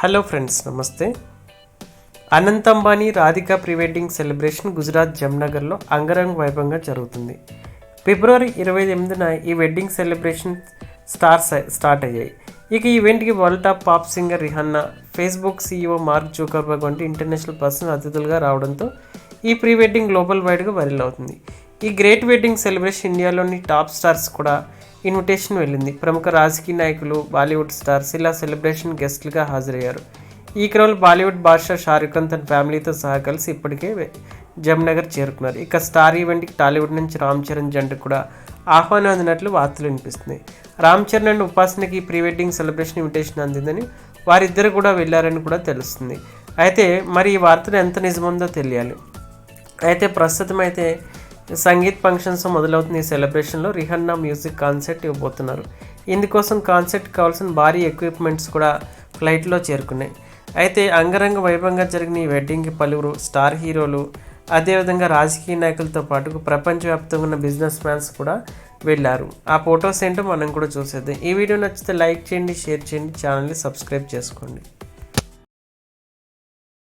Hello friends నమస్తే. Anant Ambani Radhika pre wedding celebration Gujarat జమ్నగర్లో అంగరంగ వైభవంగా జరుగుతుంది. ఫిబ్రవరి ఇరవై ఎనిమిదిన ఈ వెడ్డింగ్ సెలబ్రేషన్ స్టార్ స్టార్ట్ అయ్యాయి. ఇక ఈవెంట్కి world top pop singer Rihanna Facebook CEO Mark Zuckerberg వంటి ఇంటర్నేషనల్ పర్సన్ అతిథులుగా రావడంతో ఈ ప్రీ వెడ్డింగ్ గ్లోబల్ వైడ్గా వైరల్ అవుతుంది. ఈ గ్రేట్ వెడ్డింగ్ సెలబ్రేషన్ ఇండియాలోని టాప్ స్టార్స్ కూడా ఇన్విటేషన్ వెళ్ళింది. ప్రముఖ రాజకీయ నాయకులు బాలీవుడ్ స్టార్స్ ఇలా సెలబ్రేషన్ గెస్ట్లుగా హాజరయ్యారు. ఈ క్రమంలో బాలీవుడ్ బాద్షా షారుఖ్ ఖాన్ తన ఫ్యామిలీతో సహా కలిసి ఇప్పటికే జమ్నగర్ చేరుకున్నారు. ఇక స్టార్ ఈవెంట్కి టాలీవుడ్ నుంచి రామ్ చరణ్ జంట కూడా ఆహ్వానం అందినట్లు వార్తలు వినిపిస్తున్నాయి. రామ్ చరణ్ అండ్ ఉపాసనకి ప్రీ వెడ్డింగ్ సెలబ్రేషన్ ఇన్విటేషన్ అందిందని వారిద్దరు కూడా వెళ్ళారని కూడా తెలుస్తుంది. అయితే మరి ఈ వార్తలు ఎంత నిజముందో తెలియాలి. అయితే ప్రస్తుతం అయితే సంగీత్ ఫంక్షన్స్ మొదలవుతున్న ఈ సెలబ్రేషన్లో రిహన్నా మ్యూజిక్ కాన్సర్ట్ ఇవ్వబోతున్నారు. ఇందుకోసం కాన్సర్ట్ కావాల్సిన భారీ ఎక్విప్మెంట్స్ కూడా ఫ్లైట్లో చేరుకున్నాయి. అయితే అంగరంగ వైభవంగా జరిగిన ఈ వెడ్డింగ్కి పలువురు స్టార్ హీరోలు అదేవిధంగా రాజకీయ నాయకులతో పాటు ప్రపంచవ్యాప్తంగా ఉన్న బిజినెస్ మ్యాన్స్ కూడా వెళ్ళారు. ఆ ఫొటోస్ ఏంటో మనం కూడా చూసేద్దాం. ఈ వీడియో నచ్చితే లైక్ చేయండి షేర్ చేయండి ఛానల్ని సబ్స్క్రైబ్ చేసుకోండి.